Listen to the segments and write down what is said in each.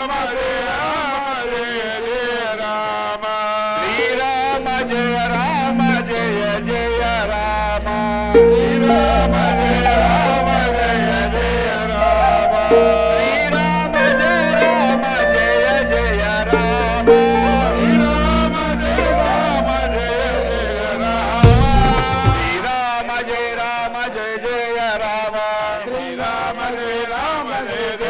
Ram Ram Jay Jay Ram Shri Ram Jay Ram Jay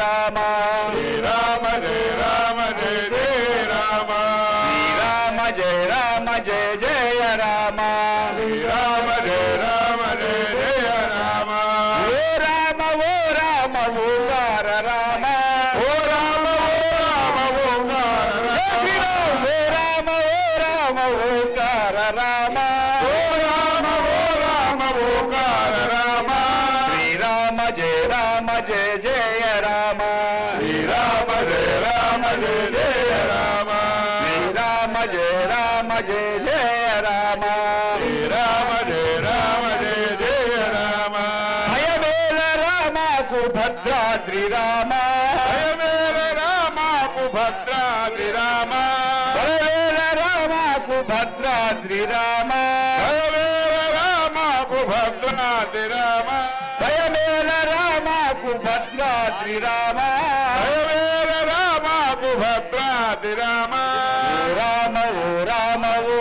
Rama జయ రామ జయ రామ జయ జయ రామ భయమేల రామకు భద్రాద్రి రామ భయమేల రామకు భద్రాద్రి రామ భయమేల రామకు భద్రాద్రి రామ భయమేల రామకు భద్రాద్రి రామ భయమేల రామకు భద్రాద్రి రామ భయమేల రామకు భద్రాద్రి రామ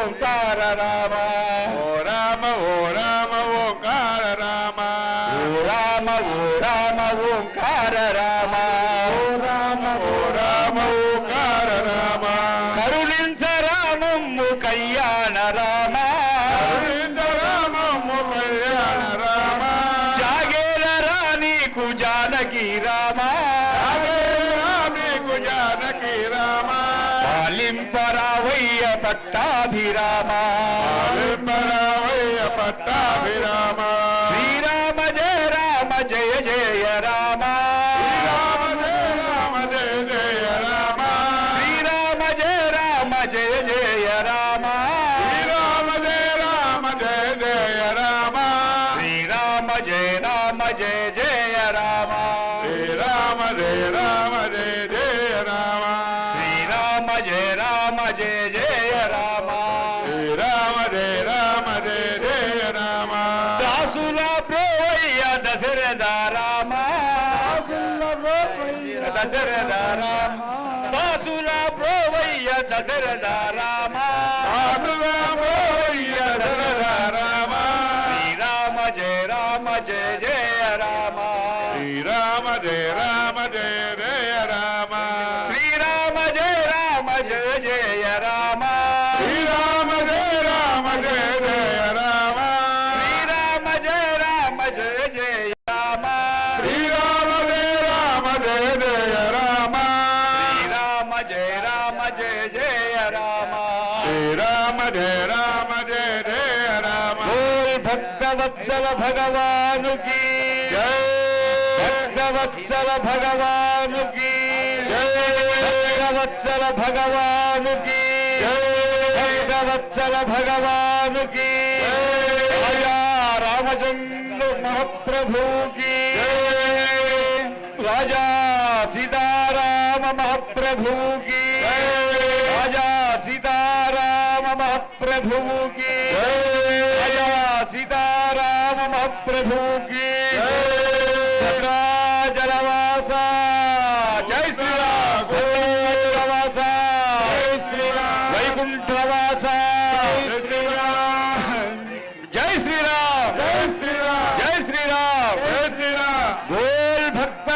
ఓంకార రామ ఓ రామ ఓ రామ ఓంకార రామ ఓ రామ ఓ రామ ఓంకార రామ ఓ రామ ఓ రామ ఓంకార రామ కరుణించ రామమ్ము కళ్యాణ రామ. కరుణించ రామమ్ము కళ్యాణ రామ. జాగేల రాణికు జానకి రామ. పాలింపరావయ్య పట్టాభిరామ పాలింపరావయ్య పట్టాభిరామ. శ్రీరామ జయ రామ జయ జయ రామ. శ్రీరామ జయ రామ జయ జయ రామ. శ్రీరామ జయ రామ జయ జయ రామ. శ్రీరామ జయ రామ జయ జయ రామ. శ్రీరామ జయ రామ జయ జయ దశరథ రామ దాసుల ప్రోవయ్య దశరథ రామ దాసుల ప్రోవయ్య దశరథ రామ శ్రీరామ జయ రామ జయ జయ రామ శ్రీరామ జయ రామ జయ జయ రామ శ్రీరామ జయ రామ జయ జయ రామ जय राम जय जय राम। जय राम जय राम जय जय राम। बोल भक्त वत्सल भगवान की। जय। भक्त वत्सल भगवान की। जय। भक्त वत्सल भगवान की। भक्त वत्सल भगवान की। रामचंद्र महाप्रभु की। राजा सीता महाप्रभु की राजा सीताराम महाप्रभु की राजा सीताराम महाप्रभु की जलवासा। जय श्री राम जनवासा जय श्री राम वैकुंठवासा। जय श्री राम जय श्री राम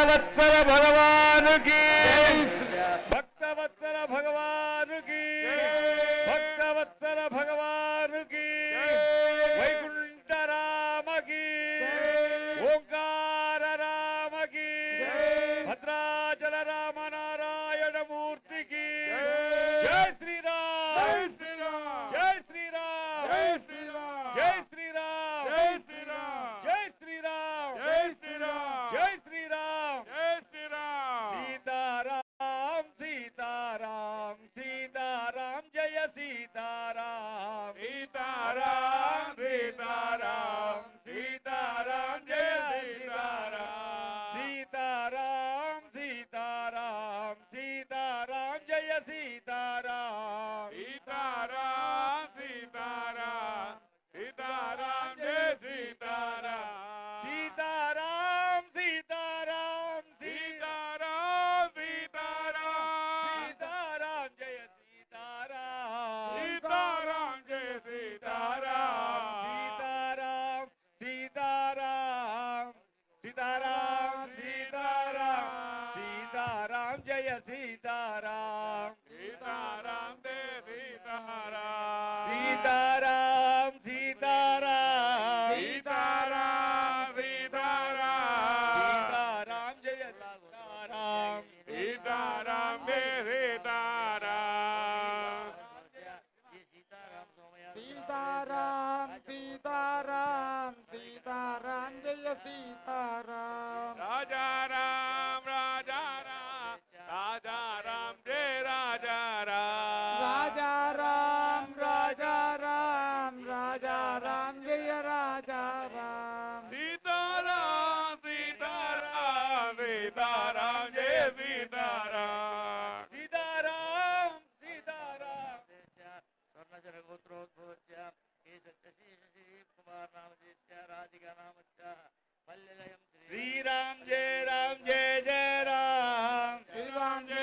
భక్తవత్సల భగవానుకి. భక్తవత్సల భగవానుకి. భక్తవత్సల భగవానుకి. వైకుంఠ రామకి ఓంకార రామకి భద్రాచల రామనారాయణ మూర్తికి జై శ్రీరామ్. జై శ్రీరామ్. జై శ్రీరామ్. జై సీతారాం సీతారాం జయ సీతారాం. సీతారాం సీతారాం సీతారాం జయ సీతారాం. సీతారాం సీతారాం సీతారాం జయ సీతారాం. vida.